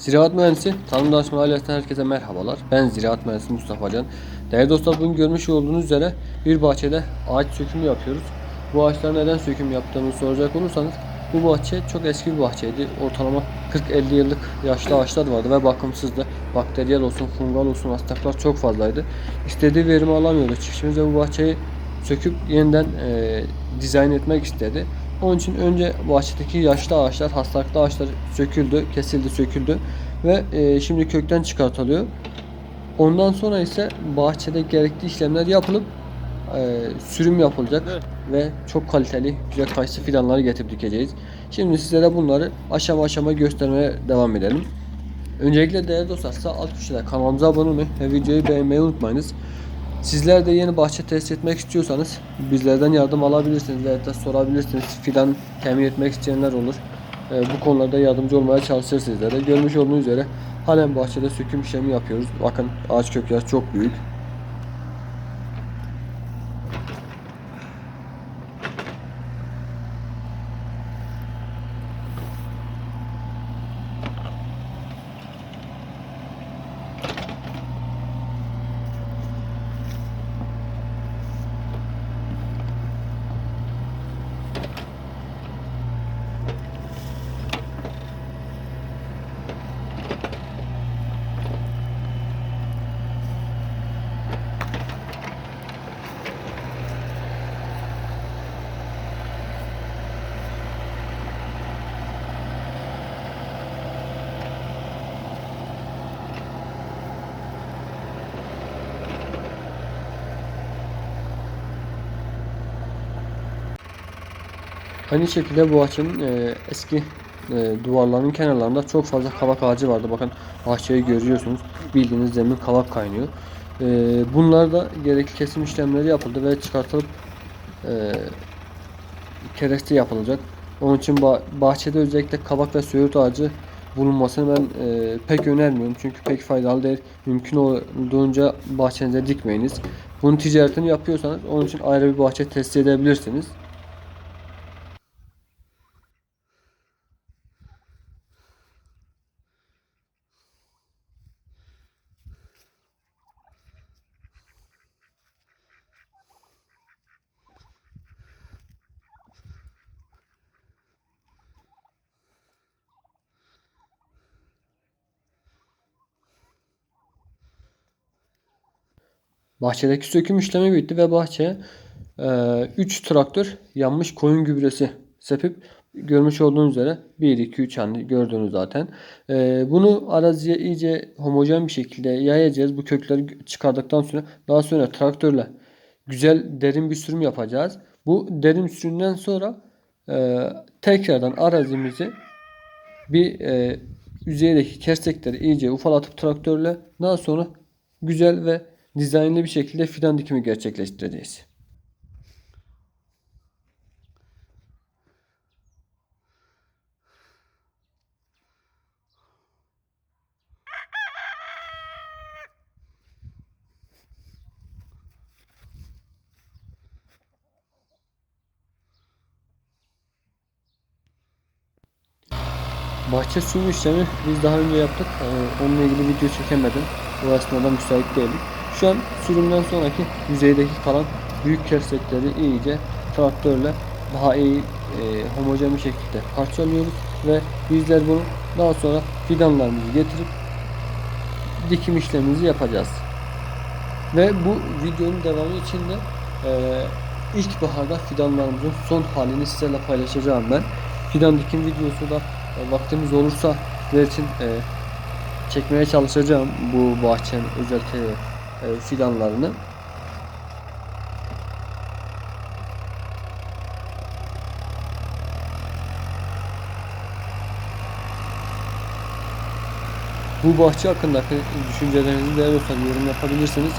Ziraat Mühendisi Tarım Danışmanı ailesinden herkese merhabalar. Ben Ziraat Mühendisi Mustafa Can. Değerli dostlar bugün görmüş olduğunuz üzere bir bahçede ağaç sökümü yapıyoruz. Bu ağaçlar neden söküm yaptığımızı soracak olursanız bu bahçe çok eski bir bahçeydi. Ortalama 40-50 yıllık yaşlı ağaçlar vardı ve bakımsızdı. Bakteriyel olsun, fungal olsun hastalıklar çok fazlaydı. İstediği verimi alamıyordu. Çiftçimiz de bu bahçeyi söküp yeniden e, dizayn etmek istedi. Onun için önce bahçedeki yaşlı ağaçlar, hastalıklı ağaçlar söküldü, kesildi, söküldü ve e, şimdi kökten çıkartılıyor. Ondan sonra ise bahçede gerekli işlemler yapılıp e, sürüm yapılacak ve çok kaliteli güzel kayısı fidanları getirip dikeceğiz. Şimdi sizlere bunları aşama aşama göstermeye devam edelim. Öncelikle değerli dostlar sağ alt köşede kanalımıza abone olmayı ve videoyu beğenmeyi unutmayınız. Sizler de yeni bahçe test etmek istiyorsanız bizlerden yardım alabilirsiniz veya da sorabilirsiniz. Fidan temin etmek isteyenler olur. Ee, bu konularda yardımcı olmaya çalışırız sizlere. Görmüş olduğunuz üzere halen bahçede söküm işlemi yapıyoruz. Bakın ağaç kökleri çok büyük. Aynı şekilde bu bahçenin e, eski e, duvarlarının kenarlarında çok fazla kavak ağacı vardı. Bakın bahçeyi görüyorsunuz. Bildiğiniz zemin kavak kaynıyor. E, bunlar da gerekli kesim işlemleri yapıldı ve çıkartılıp e, kereste yapılacak. Onun için ba- bahçede özellikle kavak ve söğüt ağacı bulunmasını ben e, pek önermiyorum. Çünkü pek faydalı değil. Mümkün olduğunca bahçenize dikmeyiniz. Bunun ticaretini yapıyorsanız onun için ayrı bir bahçe test edebilirsiniz. Bahçedeki söküm işlemi bitti ve bahçeye 3 traktör yanmış koyun gübresi sepip görmüş olduğunuz üzere 1 2 3 hani gördüğünüz zaten. E, bunu araziye iyice homojen bir şekilde yayacağız. Bu kökleri çıkardıktan sonra daha sonra traktörle güzel derin bir sürüm yapacağız. Bu derin sürümden sonra e, tekrardan arazimizi bir e, yüzeydeki kesekleri iyice ufalatıp traktörle daha sonra güzel ve dizaynlı bir şekilde fidan dikimi gerçekleştireceğiz. Bahçe suyu işlemi biz daha önce yaptık. Ee, onunla ilgili video çekemedim. O esnada müsait değildik. Şu an sürümden sonraki yüzeydeki kalan büyük kersekleri iyice traktörle daha iyi e, homojen bir şekilde parçalıyoruz ve bizler bunu daha sonra fidanlarımızı getirip dikim işlemimizi yapacağız. Ve bu videonun devamı için de e, ilkbaharda fidanlarımızın son halini sizlerle paylaşacağım ben. Fidan dikim videosu da e, vaktimiz olursa sizler için e, çekmeye çalışacağım bu bahçenin özellikle e, fidanlarını. Bu bahçe hakkındaki düşüncelerinizi değerli olsa yorum yapabilirsiniz.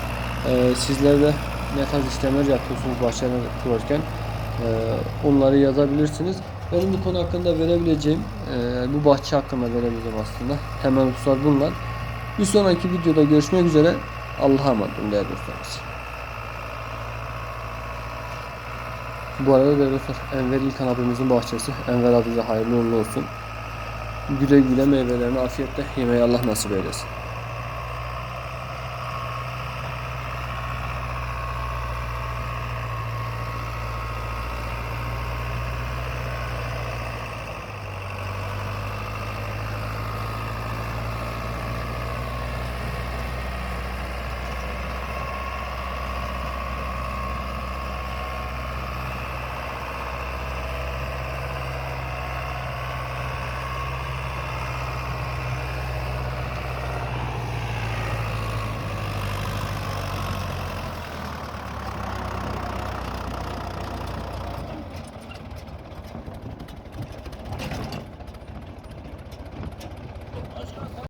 Ee, sizler de ne tarz işlemler yapıyorsunuz bahçeler kurarken ee, onları yazabilirsiniz. Benim bu konu hakkında verebileceğim, e, bu bahçe hakkında verebileceğim aslında. Temel hususlar bunlar. Bir sonraki videoda görüşmek üzere. Allah'a emanet olun değerli dostlarımız. Bu arada değerli dostlar Enver İlkan abimizin bahçesi. Enver abize hayırlı uğurlu olsun. güle güle meyvelerini afiyetle yemeği Allah nasip eylesin.